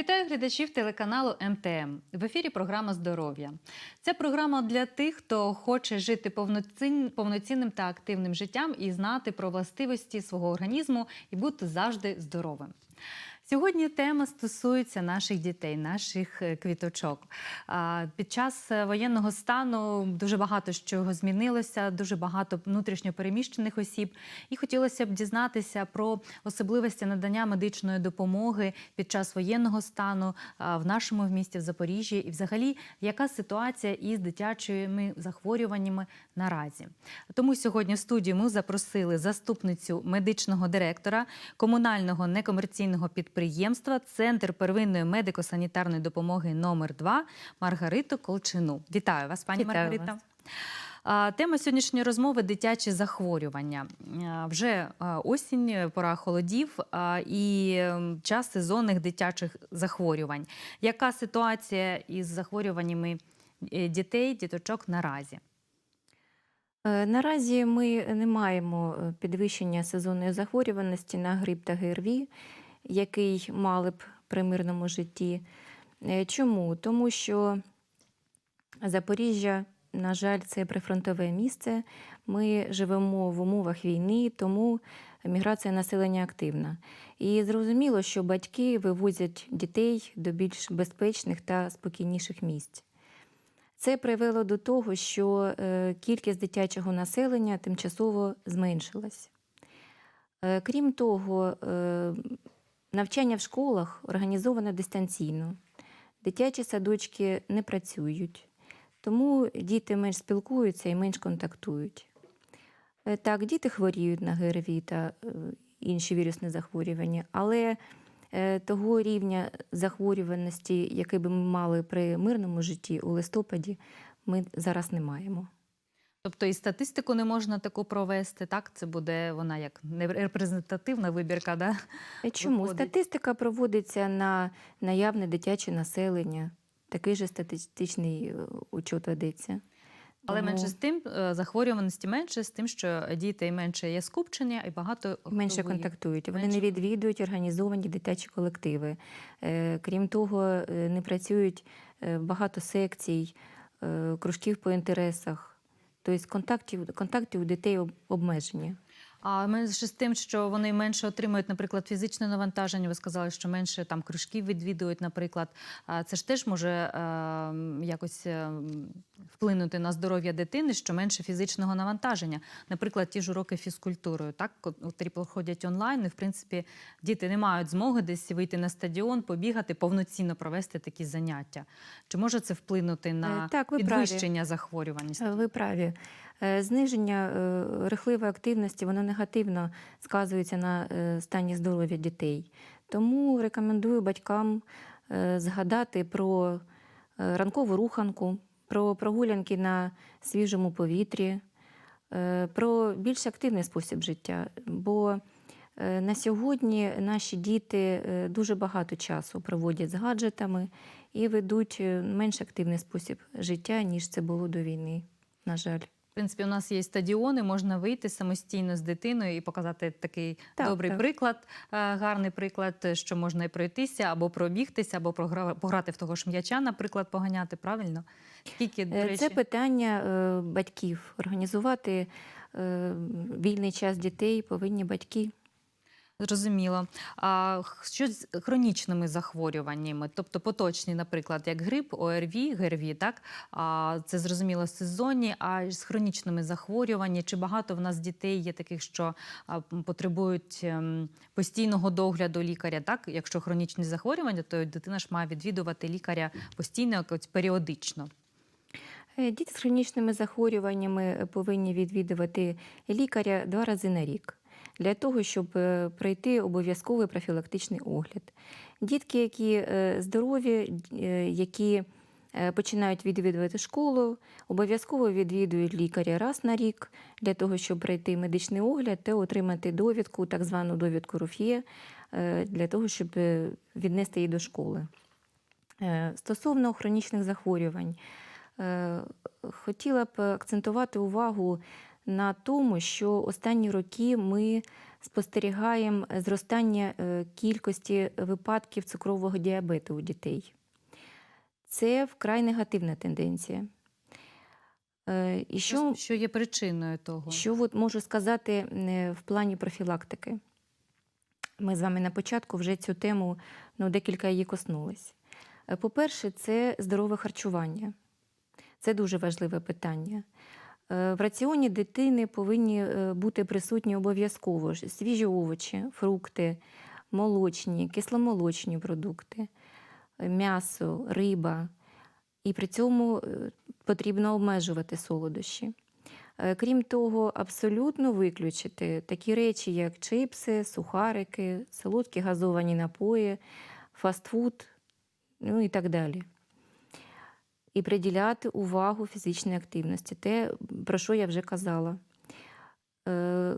Вітаю глядачів телеканалу МТМ. В ефірі програма Здоров'я. Це програма для тих, хто хоче жити повноцін- повноцінним та активним життям і знати про властивості свого організму і бути завжди здоровим. Сьогодні тема стосується наших дітей, наших е, квіточок. Під час е, воєнного стану дуже багато чого змінилося, дуже багато внутрішньо переміщених осіб. І хотілося б дізнатися про особливості надання медичної допомоги під час воєнного стану в нашому місті, в Запоріжжі, і взагалі, яка ситуація із дитячими захворюваннями наразі. Тому сьогодні в студію ми запросили заступницю медичного директора комунального некомерційного підприємства Центр первинної медико-санітарної допомоги номер 2 Маргариту Колчину. Вітаю вас, пані Вітаю Маргарита. вас. Тема сьогоднішньої розмови дитячі захворювання. Вже осінь, пора холодів і час сезонних дитячих захворювань. Яка ситуація із захворюваннями е, дітей, діточок наразі? Е, Наразі ми не маємо е, підвищення сезонної захворюваності на грип та ГРВІ, який мали б при мирному житті. Е, Чому? Тому що Запоріжжя, на жаль, це прифронтове місце. Ми живемо в умовах війни, тому міграція населення активна. І зрозуміло, що батьки вивозять дітей до більш безпечних та спокійніших місць. Це привело до того, що е, кількість дитячого населення тимчасово зменшилась. Е, Крім того, навчання в школах організовано дистанційно. Дитячі садочки не працюють, тому діти менш спілкуються і менш контактують. Е, Так, діти хворіють на ГРВІ та е, інші вірусні захворювання, але е, того рівня захворюваності, який би ми мали при мирному житті у листопаді, ми зараз не маємо. Тобто і статистику не можна таку провести, так? Це буде вона як репрезентативна вибірка, да? Е, Чому? Виходить. Статистика проводиться на наявне дитяче населення. Такий же статистичний е, учет ведеться. Але менше з тим, е, захворюваності менше з тим, що діти менше є скупчення і багато менше контактують. Вони Менше не відвідують організовані дитячі колективи. Крім того, не працюють багато секцій, кружків по інтересах. Тобто контактів, контактів у дітей об- обмежені. А менше з тим, що вони менше отримують, наприклад, фізичне навантаження. Ви сказали, що менше там кружків відвідують, наприклад. Це ж теж може е, якось е, вплинути на здоров'я дитини, що менше фізичного навантаження. Наприклад, ті ж уроки фізкультурою, так котрі проходять онлайн. І, в принципі, діти не мають змоги десь вийти на стадіон, побігати, повноцінно провести такі заняття. Чи може це вплинути на Е, так, праві. підвищення захворюваності? Е, Ви праві. Е, Зниження е, рухливої активності воно негативно сказується на е, стані здоров'я дітей. Тому рекомендую батькам згадати про ранкову руханку, про прогулянки на свіжому повітрі, про більш активний спосіб життя. Бо на сьогодні наші діти дуже багато часу проводять з гаджетами і ведуть менш активний спосіб життя, ніж це було до війни. На жаль. Принципі, у нас є стадіони, можна вийти самостійно з дитиною і показати такий Так, добрий так. приклад, е, гарний приклад, що можна і пройтися, або пробігтися, або пограти в того ж м'яча, наприклад, поганяти. Правильно? Скільки, до Е, речі, Це питання е, батьків. Організувати е, вільний час дітей повинні батьки. Зрозуміло. А що з хронічними захворюваннями, тобто поточні, наприклад, як грип, ОРВІ, ГРВІ, так? А це зрозуміло сезонні, а з хронічними захворюваннями, чи багато в нас дітей є таких, що потребують ем, постійного догляду лікаря, так? Якщо хронічні захворювання, то дитина ж має відвідувати лікаря постійно, якось періодично. Е, Діти з хронічними захворюваннями повинні відвідувати лікаря два рази на рік для того, щоб е, пройти обов'язковий профілактичний огляд. Дітки, які е, здорові, е, які починають відвідувати школу, обов'язково відвідують лікаря раз на рік для того, щоб пройти медичний огляд та отримати довідку, так звану довідку Руф'є, для того, щоб віднести її до школи. Стосовно хронічних захворювань, хотіла б акцентувати увагу на тому, що останні роки ми спостерігаємо зростання е, кількості випадків цукрового діабету у дітей. Це вкрай негативна тенденція. Е, І що, Що, є причиною того? що от можу сказати е, в плані профілактики? Ми з вами на початку вже цю тему ну, декілька її коснулись. По-перше, це здорове харчування. Це дуже важливе питання. Е, В раціоні дитини повинні е, бути присутні обов'язково свіжі овочі, фрукти, молочні, кисломолочні продукти, е, м'ясо, риба. І при цьому потрібно обмежувати солодощі. Крім того, абсолютно виключити такі речі, як чипси, сухарики, солодкі газовані напої, фастфуд, ну і так далі. І приділяти увагу фізичній активності, те, про що я вже казала. Е,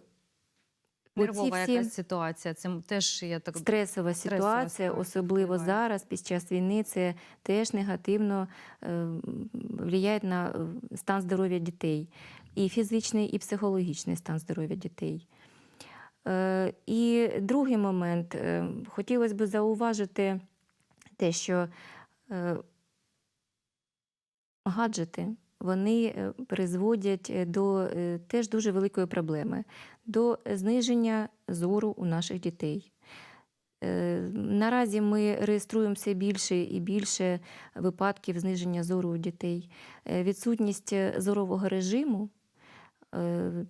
Нервова якась ситуація. Це теж я так Стресова Стресова ситуація, ситуація особливо впливає. зараз, під час війни, це теж негативно е, впливає на е, стан здоров'я дітей, і фізичний, і психологічний стан здоров'я дітей. Е, І другий момент, е, хотілося б зауважити те, що е, гаджети вони е, призводять е, до е, теж дуже великої проблеми, до зниження зору у наших дітей. Наразі ми реєструємо все більше і більше випадків зниження зору у дітей. Відсутність зорового режиму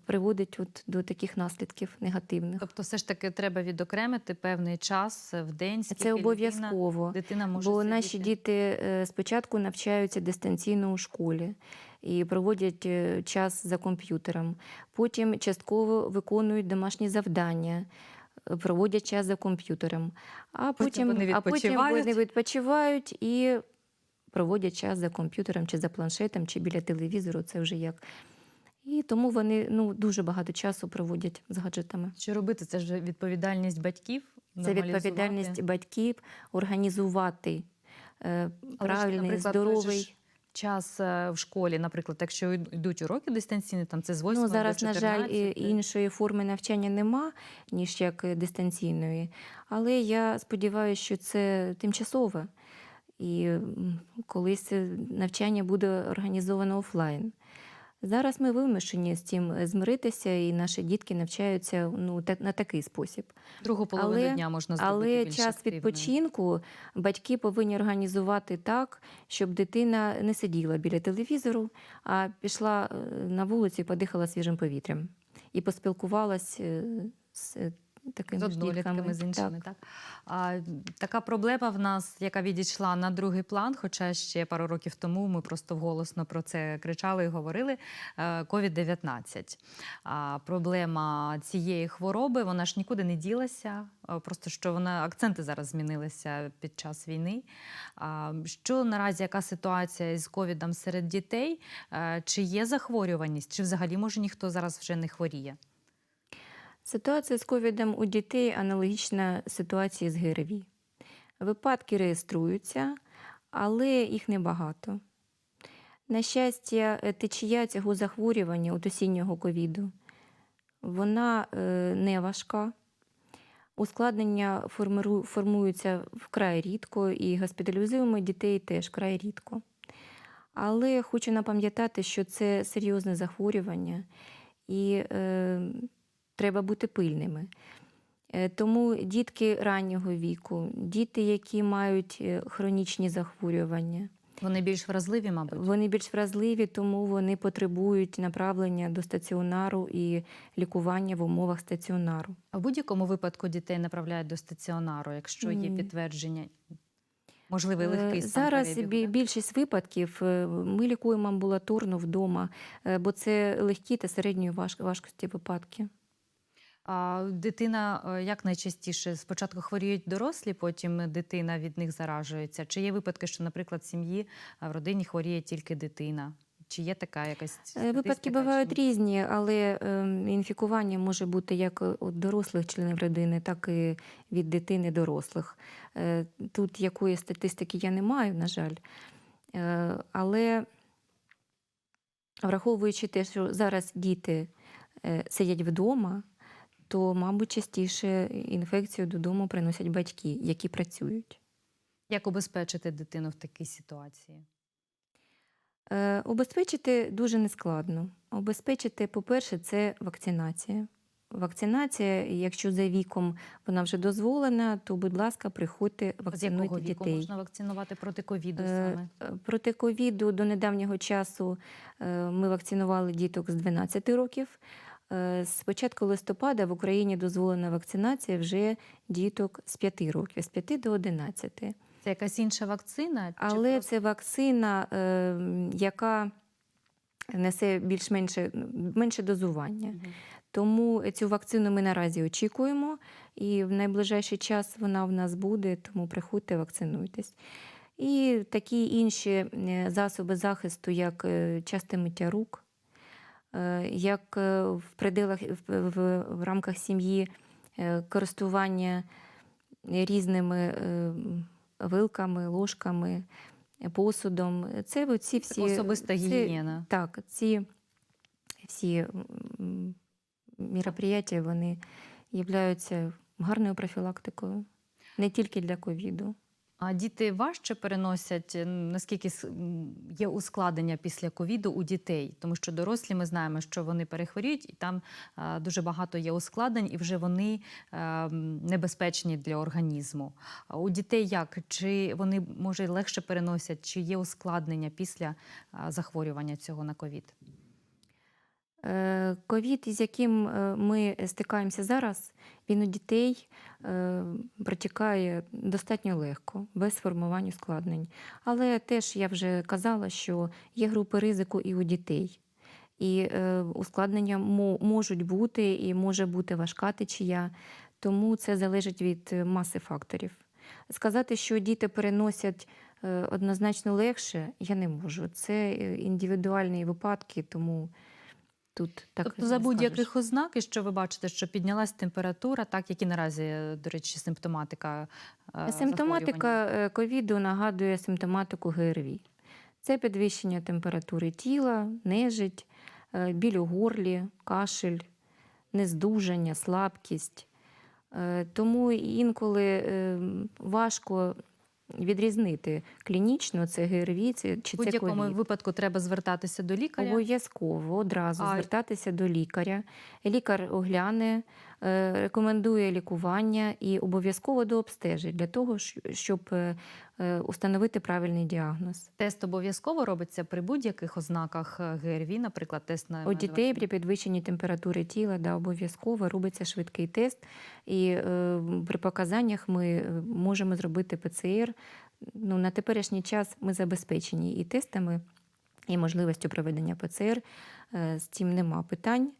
приводить от до таких наслідків негативних. Тобто, все ж таки треба відокремити певний час в день. скільки Це обов'язково. Дитина може Бо сидіти. наші діти е, спочатку навчаються дистанційно у школі і проводять е, час за комп'ютером. Потім частково виконують домашні завдання, е, проводять час за комп'ютером. А Потім потім, вони а потім вони відпочивають і проводять час за комп'ютером чи за планшетом, чи біля телевізору. Це вже як. І тому вони ну, дуже багато часу проводять з гаджетами. Що робити? Це ж відповідальність батьків. Це відповідальність батьків організувати е, ж, правильний, же здоровий. час е, в школі, наприклад, якщо йдуть уроки дистанційні, там це з 8 Ну, зараз, до на жаль, іншої форми навчання нема, ніж як дистанційної. Але я сподіваюся, що це тимчасове. І колись навчання буде організовано офлайн. Зараз ми вимушені з цим е, змиритися, і наші дітки навчаються ну, та, на такий спосіб. Другу половину але- дня можна зробити Але більш час активний. відпочинку батьки повинні організувати так, щоб дитина не сиділа біля телевізору, а пішла е, на вулицю і подихала свіжим повітрям і поспілкувалась е, з такими з однолітками, з іншими. Так. Так. А, така проблема в нас, яка відійшла на другий план, хоча ще пару років тому ми просто вголосно про це кричали і говорили. е, COVID-19. А, проблема цієї хвороби, вона ж нікуди не ділася. е, Просто що вона акценти зараз змінилися під час війни. А, що наразі яка ситуація з ковідом серед дітей? Е, Чи є захворюваність, чи взагалі може ніхто зараз вже не хворіє? Ситуація з ковідом у дітей аналогічна ситуації з ГРВІ. Випадки реєструються, але їх небагато. На щастя, е, течія цього захворювання от осіннього ковіду вона е, не важка. Ускладнення формуються вкрай рідко, і госпіталізуємо дітей теж вкрай рідко. Але хочу напам'ятати, що це серйозне захворювання, і е, треба бути пильними. Е, Тому дітки раннього віку, діти, які мають е, хронічні захворювання, Вони більш вразливі, мабуть. вони більш вразливі, тому вони потребують направлення до стаціонару і лікування в умовах стаціонару. А в будь-якому випадку дітей направляють до стаціонару, якщо є підтвердження. Можливий Е, легкий стан Зараз перебігу, більшість випадків ми лікуємо амбулаторно вдома, бо це легкі та середньої важкості випадки. А дитина е, як найчастіше спочатку хворіють дорослі, потім дитина від них заражується. Чи є випадки, що, наприклад, в сім'ї в родині хворіє тільки дитина? Чи є така якась Е, Випадки бувають різні, але ем, інфікування може бути як від дорослих членів родини, так і від дитини дорослих. Е, Тут якої статистики я не маю, на жаль. Е, Але Враховуючи те, що зараз діти е, сидять вдома, то, мабуть, частіше інфекцію додому приносять батьки, які працюють. Як обезпечити дитину в такій ситуації? Е, Обезпечити дуже нескладно. Обезпечити, по-перше, це вакцинація. Вакцинація, якщо за віком вона вже дозволена, то, будь ласка, приходьте, З якого вакцинуйте віку дітей. можна вакцинувати проти ковіду Е, саме? Проти ковіду до недавнього часу е, ми вакцинували діток з 12 років. Е, З початку листопада в Україні дозволена вакцинація вже діток з 5 років, з 5 до 11. Це якась інша вакцина? Але просто- це вакцина, е, яка несе більш-менше менше дозування. Мгм. Тому цю вакцину ми наразі очікуємо, і в найближчий час вона в нас буде, тому приходьте, вакцинуйтесь. І такі інші е, засоби захисту, як часте миття рук, як е, в пределах в, в, в рамках сім'ї е, користування різними е, вилками, ложками, посудом. Це оці всі Особиста гігієна. так, ці всі м, мероприятия, вони являються гарною профілактикою не тільки для ковіду. А діти важче переносять, наскільки є ускладнення після ковіду у дітей, тому що дорослі ми знаємо, що вони перехворіють, і там дуже багато є ускладнень, і вже вони е, небезпечні для організму. У дітей як? Чи вони може легше переносять, чи є ускладнення після захворювання цього на ковід? Е, Ковід, із яким е, ми стикаємося зараз, він у дітей е, протікає достатньо легко, без формування ускладнень. Але теж я вже казала, що є групи ризику і у дітей. І ускладнення можуть бути, і може бути важка течія, тому це залежить від маси факторів. Сказати, що діти переносять однозначно легше, я не можу. Це індивідуальні випадки, тому тут так тобто за будь-яких ознак, і що ви бачите, що піднялась температура, так як і наразі, до речі, симптоматика. е, Симптоматика е, ковіду нагадує симптоматику ГРВІ. Це підвищення температури тіла, нежить, е, біль у горлі, кашель, нездужання, слабкість. Тому інколи е, важко відрізнити клінічно це ГРВІ це- чи це будь-якому ковід. випадку треба звертатися до лікаря. Обов'язково одразу А- звертатися до лікаря. Лікар огляне, рекомендує лікування і обов'язково дообстежить для того, щоб е, е, установити правильний діагноз. Тест обов'язково робиться при будь-яких ознаках е, ГРВІ, наприклад, тест на У дітей при підвищенні температури тіла да, обов'язково робиться швидкий тест, і е, при показаннях ми е, можемо зробити ПЦР. Ну, на теперішній час ми забезпечені і тестами, і можливістю проведення ПЦР. Е, З цим нема питань, е,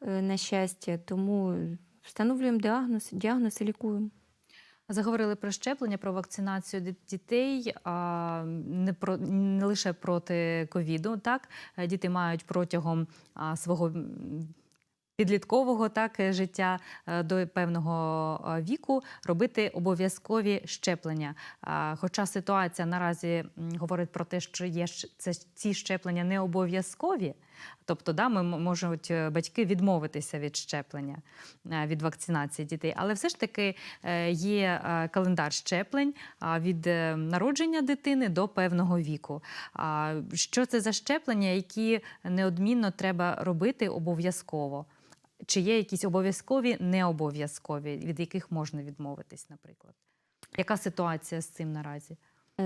на щастя. Тому встановлюємо діагноз, діагноз і лікуємо. Заговорили про щеплення, про вакцинацію дітей, а не про не лише проти ковіду. Так Е, діти мають протягом свого підліткового так е, життя е, до певного е, віку робити обов'язкові щеплення. Хоча ситуація наразі говорить про те, що є ці щеплення не обов'язкові. Тобто, да, ми можуть е, батьки відмовитися від щеплення, е, від вакцинації дітей, але все ж таки е, є календар щеплень від народження дитини до певного віку. Що це за щеплення, які неодмінно треба робити обов'язково? Чи є якісь обов'язкові, необов'язкові, від яких можна відмовитись, наприклад? Яка ситуація з цим наразі?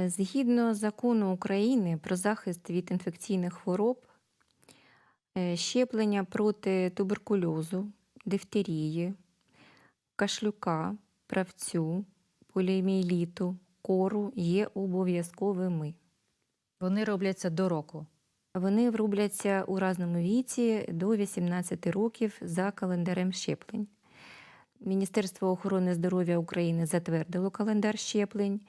Згідно закону України про захист від інфекційних хвороб, щеплення проти туберкульозу, дифтерії, кашлюка, правцю, поліомієліту, кору є обов'язковими. Вони робляться до року. Вони врубляться у разному віці до 18 років за календарем щеплень. Міністерство охорони здоров'я України затвердило календар щеплень,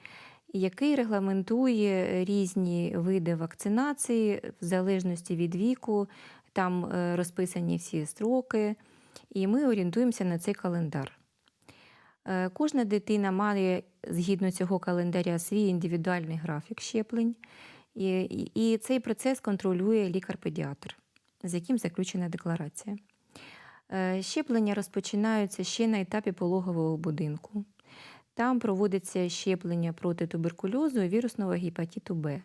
який регламентує різні види вакцинації в залежності від віку. Там е, розписані всі строки, і ми орієнтуємося на цей календар. Е, Кожна дитина має згідно цього календаря свій індивідуальний графік щеплень. І, і цей процес контролює лікар-педіатр. з яким заключена декларація. Е, Щеплення розпочинаються ще на етапі пологового будинку. Там проводиться щеплення проти туберкульозу і вірусного гепатиту Б.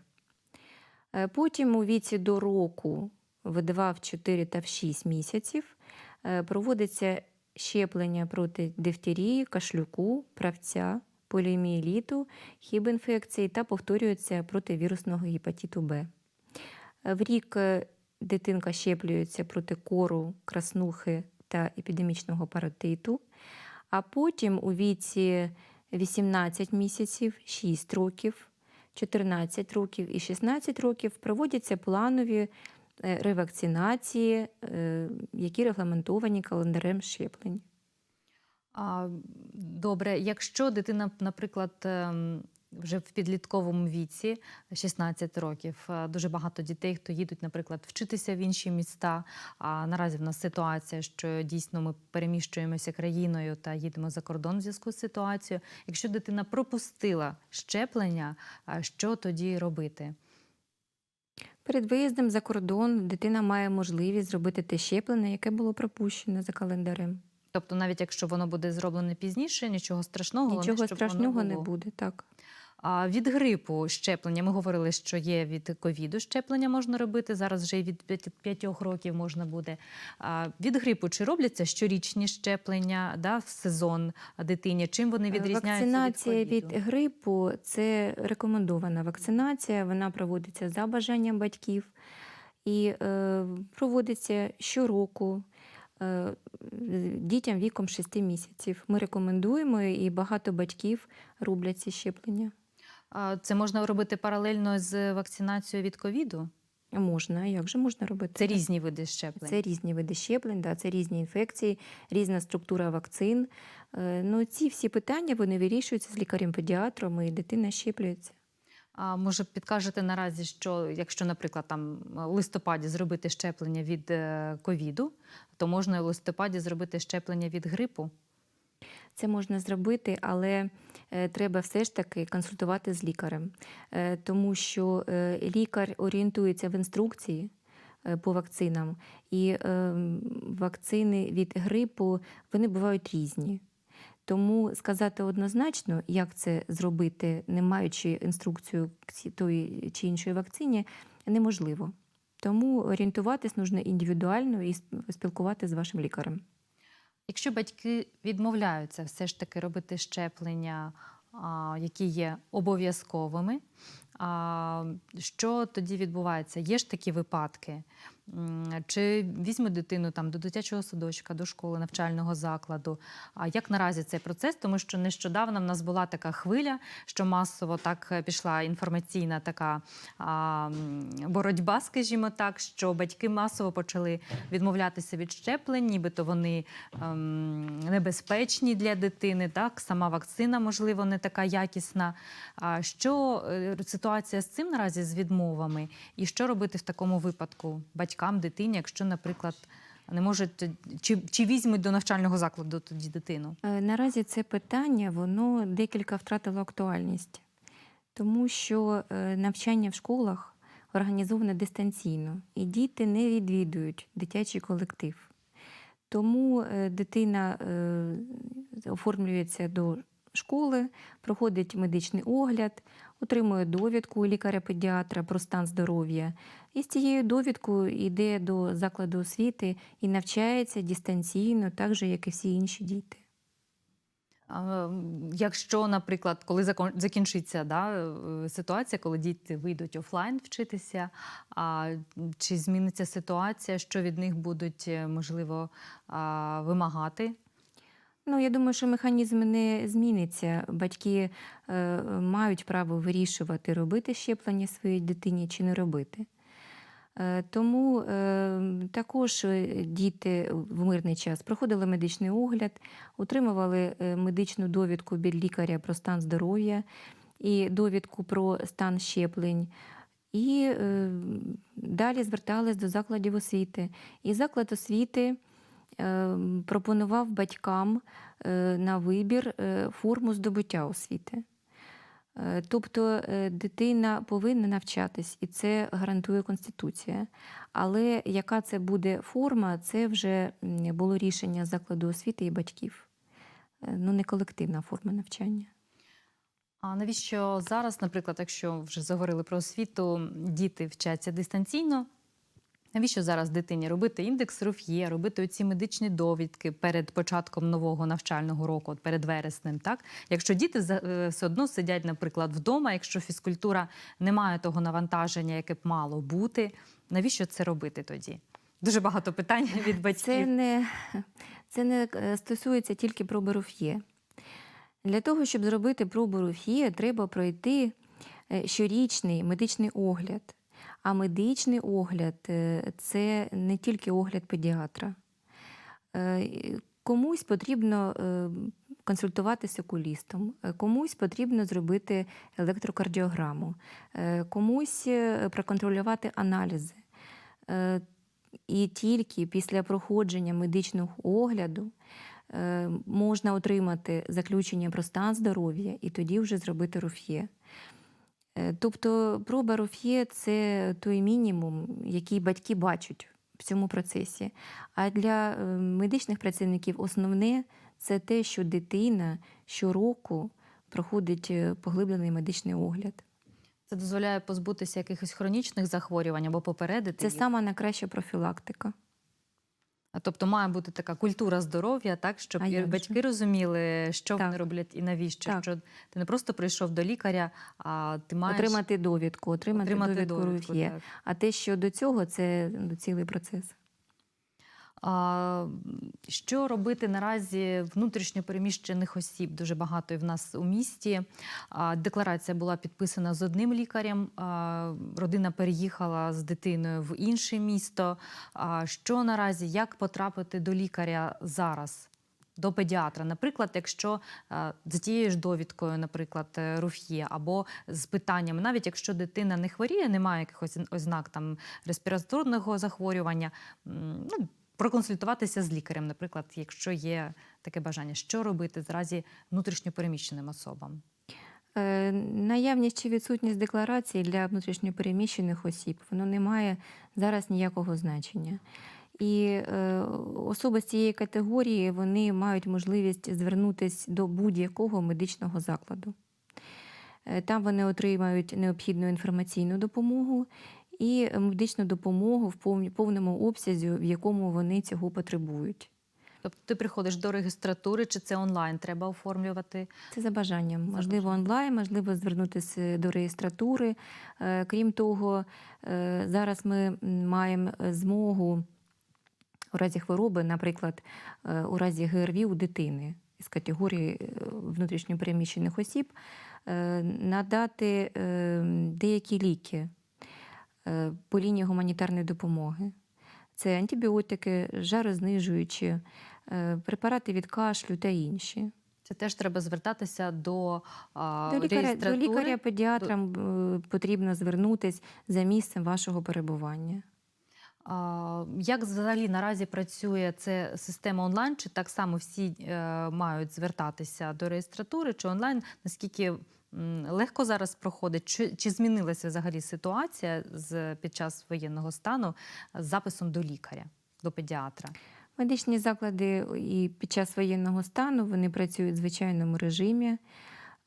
Е, Потім у віці до року, в 2, в 4 та в 6 місяців е, проводиться щеплення проти дифтерії, кашлюку, правця, поліомієліту, хібінфекції та повторюється проти вірусного гепатиту Б. Е, В рік дитинка щеплюється проти кору, краснухи та епідемічного паротиту, а потім у віці 18 місяців, 6 років, 14 років і 16 років проводяться планові е, ревакцинації, е, які регламентовані календарем щеплень. Добре, якщо дитина, наприклад, ем, вже в підлітковому віці, 16 років, е, дуже багато дітей, хто їдуть, наприклад, вчитися в інші міста. А наразі в нас ситуація, що дійсно ми переміщуємося країною та їдемо за кордон в зв'язку з ситуацією. Якщо дитина пропустила щеплення, що тоді робити? Перед виїздом за кордон дитина має можливість зробити те щеплення, яке було пропущено за календарем. Тобто, навіть якщо воно буде зроблене пізніше, нічого страшного, головне, Нічого щоб воно страшного не буде, так. А від грипу щеплення ми говорили, що є від ковіду щеплення можна робити. Зараз вже і від п'ятьох років можна буде. А від грипу чи робляться щорічні щеплення да, в сезон дитині? Чим вони відрізняються Вакцинація від від грипу це рекомендована вакцинація. Вона проводиться за бажанням батьків і е, проводиться щороку. е, Дітям віком 6 місяців. Ми рекомендуємо, і багато батьків роблять ці щеплення. Це можна робити паралельно з вакцинацією від ковіду? Можна, як же можна робити? Це різні види щеплень. Це різні види щеплень, да, це різні інфекції, різна структура вакцин. Е, Ну, ці всі питання вони вирішуються з лікарем-педіатром, і дитина щеплюється. А може підкажете наразі, що якщо, наприклад, там в листопаді зробити щеплення від е, ковіду, то можна в листопаді зробити щеплення від грипу? Це можна зробити, але е, треба все ж таки консультувати з лікарем, Е, тому що е, лікар орієнтується в інструкції по вакцинам, і е, вакцини від грипу вони бувають різні. Тому сказати однозначно, як це зробити, не маючи інструкцію тої чи іншої вакцині, неможливо. Тому орієнтуватись нужно індивідуально і сп- спілкуватися з вашим лікарем. Якщо батьки відмовляються все ж таки робити щеплення, які є обов'язковими, що тоді відбувається? Є ж такі випадки? Чи візьме дитину там до дитячого садочка, до школи, навчального закладу? А як наразі цей процес? Тому що нещодавно в нас була така хвиля, що масово так е, пішла інформаційна така а, боротьба, скажімо так, що батьки масово почали відмовлятися від щеплень, нібито вони ем, небезпечні для дитини. Так, сама вакцина, можливо, не така якісна. А що е, ситуація з цим наразі з відмовами? І що робити в такому випадку батькам, дитині, якщо, наприклад, не можуть чи, чи візьмуть до навчального закладу тоді дитину? Е, Наразі це питання воно декілька втратило актуальність, тому що е, навчання в школах організоване дистанційно, і діти не відвідують дитячий колектив. Тому е, дитина оформлюється до школи, проходить медичний огляд, отримує довідку лікаря-педіатра про стан здоров'я. І з цією довідкою йде до закладу освіти і навчається дистанційно, так же, як і всі інші діти. Якщо, наприклад, коли закінчиться да, е, ситуація, коли діти вийдуть офлайн вчитися, а чи зміниться ситуація, що від них будуть е, можливо вимагати? Ну, я думаю, що механізм не зміниться. Батьки е, мають право вирішувати, робити щеплення своїй дитині чи не робити. Е, тому е, також е, діти в мирний час проходили медичний огляд, отримували медичну довідку від лікаря про стан здоров'я і довідку про стан щеплень. І далі звертались до закладів освіти. І заклад освіти пропонував батькам на вибір форму здобуття освіти. Е, Тобто е, дитина повинна навчатись, і це гарантує Конституція. Але яка це буде форма, це вже було рішення закладу освіти і батьків. Е, Ну, не колективна форма навчання. А навіщо зараз, наприклад, якщо вже заговорили про освіту, діти вчаться дистанційно? Навіщо зараз дитині робити індекс Руф'є, робити оці медичні довідки перед початком нового навчального року, перед вереснем? Так, якщо діти е, все одно сидять, наприклад, вдома, якщо фізкультура не має того навантаження, яке б мало бути, навіщо це робити тоді? Дуже багато питань від батьків. Це не, це не е, стосується тільки проби Руф'є. Для того, щоб зробити пробу Руф'є, треба пройти е, щорічний медичний огляд. А медичний огляд е, це не тільки огляд педіатра. Е, Комусь потрібно е, консультуватися з окулістом, комусь потрібно зробити електрокардіограму, комусь проконтролювати аналізи. І тільки після проходження медичного огляду можна отримати заключення про стан здоров'я і тоді вже зробити руф'є. Е, Тобто проба руф'є це той мінімум, який батьки бачать в цьому процесі. А для е, медичних працівників основне це те, що дитина щороку проходить е, поглиблений медичний огляд. Це дозволяє позбутися якихось хронічних захворювань або попередити. Це їх. сама найкраща профілактика. Тобто має бути така культура здоров'я, так щоб А як же? батьки розуміли, що Так. вони роблять і навіщо. Так. Що ти не просто прийшов до лікаря, а ти маєш Отримати довідку, отримати, отримати довідку, довідку. є. так. А те, що до цього, це цілий процес. Що робити наразі внутрішньо переміщених осіб? Дуже багато і в нас у місті. Декларація була підписана з одним лікарем. Родина переїхала з дитиною в інше місто. Що наразі, як потрапити до лікаря зараз? До педіатра, наприклад, якщо з тією ж довідкою, наприклад, е, руф'є, або з питаннями, навіть якщо дитина не хворіє, немає якихось ознак там респіраторного захворювання, ну, проконсультуватися з лікарем, наприклад, якщо є таке бажання, що робити зразі внутрішньопереміщеним особам. Е, Наявність чи відсутність декларації для внутрішньопереміщених осіб воно не має зараз ніякого значення. І е, особи з цієї категорії вони мають можливість звернутися до будь-якого медичного закладу. Е, Там вони отримають необхідну інформаційну допомогу і медичну допомогу в повному обсязі, в якому вони цього потребують. Тобто ти приходиш до реєстратури, чи це онлайн треба оформлювати? Це за бажанням. За Можливо, бажанням. онлайн, можливо, звернутися до реєстратури. Е, Крім того, е, зараз ми маємо змогу у разі хвороби, наприклад, е, у разі ГРВІ у дитини з категорії е, внутрішньопереміщених осіб, е, надати е, деякі ліки е, по лінії гуманітарної допомоги. Це антибіотики, жарознижуючі, е, препарати від кашлю та інші. Це теж треба звертатися до, а, До лікаря, до лікаря-педіатра е, потрібно звернутися за місцем вашого перебування. А, Як взагалі наразі працює це система онлайн? Чи так само всі е, мають звертатися до реєстратури, чи онлайн? Наскільки легко зараз проходить? Чи, чи змінилася взагалі ситуація з під час воєнного стану з записом до лікаря, до педіатра? Медичні заклади і під час воєнного стану вони працюють в звичайному режимі.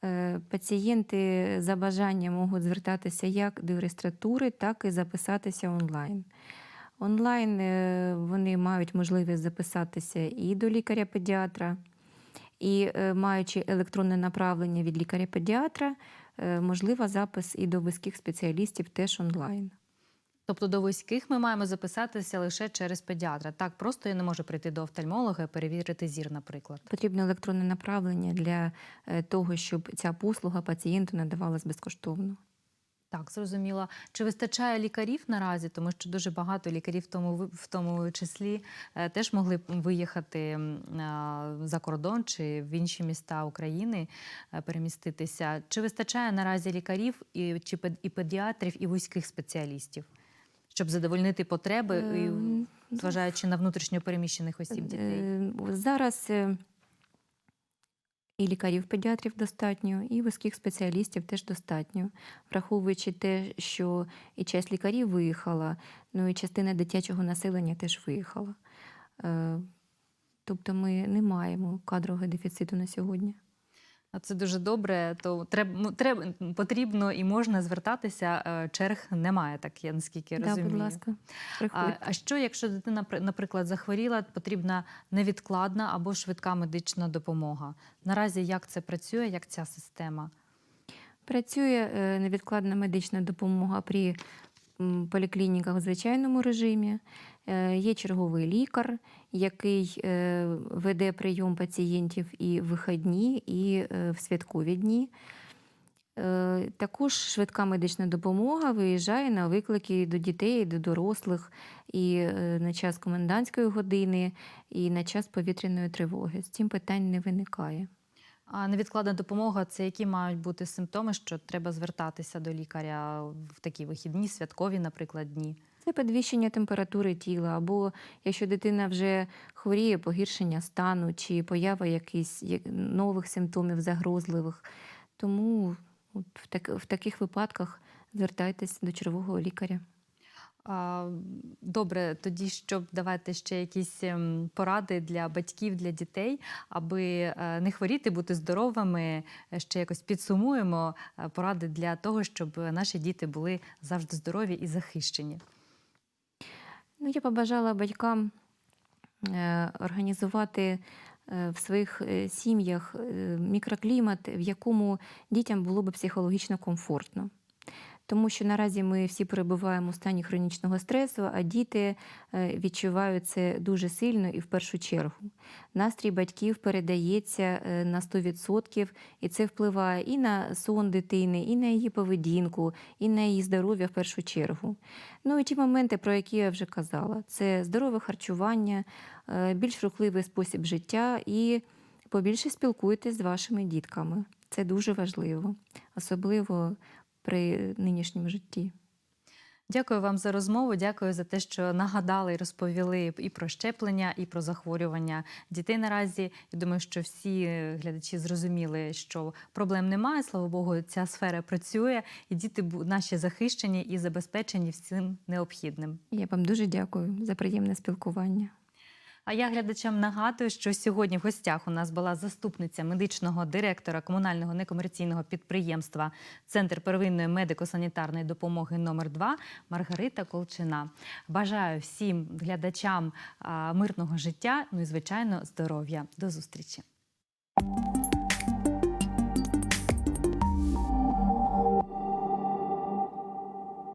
Е, Пацієнти за бажанням можуть звертатися як до реєстратури, так і записатися онлайн. Онлайн е, вони мають можливість записатися і до лікаря-педіатра, і е, маючи електронне направлення від лікаря-педіатра, можлива можливо запис і до вузьких спеціалістів теж онлайн. Тобто до вузьких ми маємо записатися лише через педіатра. Так просто я не можу прийти до офтальмолога і перевірити зір, наприклад. Потрібно електронне направлення для е, того, щоб ця послуга пацієнту надавалась безкоштовно. Так, зрозуміло. Чи вистачає лікарів наразі? Тому що дуже багато лікарів в тому в тому числі е, теж могли б виїхати за кордон чи в інші міста України е, переміститися. Чи вистачає наразі лікарів і чи і педіатрів, і вузьких спеціалістів, щоб задовольнити потреби, Ем, зважаючи на внутрішньо переміщених осіб дітей? Е, Зараз е, І лікарів-педіатрів достатньо, і вузьких спеціалістів теж достатньо, враховуючи те, що і часть лікарів виїхала, ну і частина дитячого населення теж виїхала. Е, Тобто ми не маємо кадрового дефіциту на сьогодні. А Це дуже добре. То треба, треба потрібно і можна звертатися. е, Черг немає, так я наскільки Да, розумію. будь ласка, А, а що, якщо дитина, наприклад, захворіла, потрібна невідкладна або швидка медична допомога? Наразі як це працює, як ця система? Працює е, невідкладна медична допомога при поліклініках в звичайному режимі. Е, Є черговий лікар, який е, веде прийом пацієнтів і в вихідні, і е, в святкові дні. Також швидка медична допомога виїжджає на виклики до дітей, до дорослих і на час комендантської години, і на час повітряної тривоги. З цим питань не виникає. А невідкладна допомога це які мають бути симптоми, що треба звертатися до лікаря в такі вихідні, святкові, наприклад, дні? Це підвищення температури тіла, або якщо дитина вже хворіє, погіршення стану чи поява якихось нових симптомів загрозливих. Тому в, так, в таких випадках звертайтесь до червового лікаря. Добре, тоді щоб давайте ще якісь ем, поради для батьків, для дітей, аби е, не хворіти, бути здоровими. Е, Ще якось підсумуємо е, поради для того, щоб наші діти були завжди здорові і захищені. Ну, я побажала батькам організувати в своїх сім'ях мікроклімат, в якому дітям було б психологічно комфортно. Тому що наразі ми всі перебуваємо у стані хронічного стресу, а діти е, відчувають це дуже сильно і в першу чергу. Настрій батьків передається е, на 100%, і це впливає і на сон дитини, і на її поведінку, і на її здоров'я в першу чергу. Ну і ті моменти, про які я вже казала, це здорове харчування, е, більш рухливий спосіб життя і побільше спілкуйтесь з вашими дітками. Це дуже важливо, особливо при нинішньому житті. Дякую вам за розмову. Дякую за те, що нагадали і розповіли і про щеплення, і про захворювання дітей наразі. Я думаю, що всі глядачі зрозуміли, що проблем немає. Слава Богу, ця сфера працює, і діти наші захищені і забезпечені всім необхідним. Я вам дуже дякую за приємне спілкування. А я глядачам нагадую, що сьогодні в гостях у нас була заступниця медичного директора комунального некомерційного підприємства Центр первинної медико-санітарної допомоги номер 2 Маргарита Колчина. Бажаю всім глядачам мирного життя, ну і звичайно здоров'я. До зустрічі.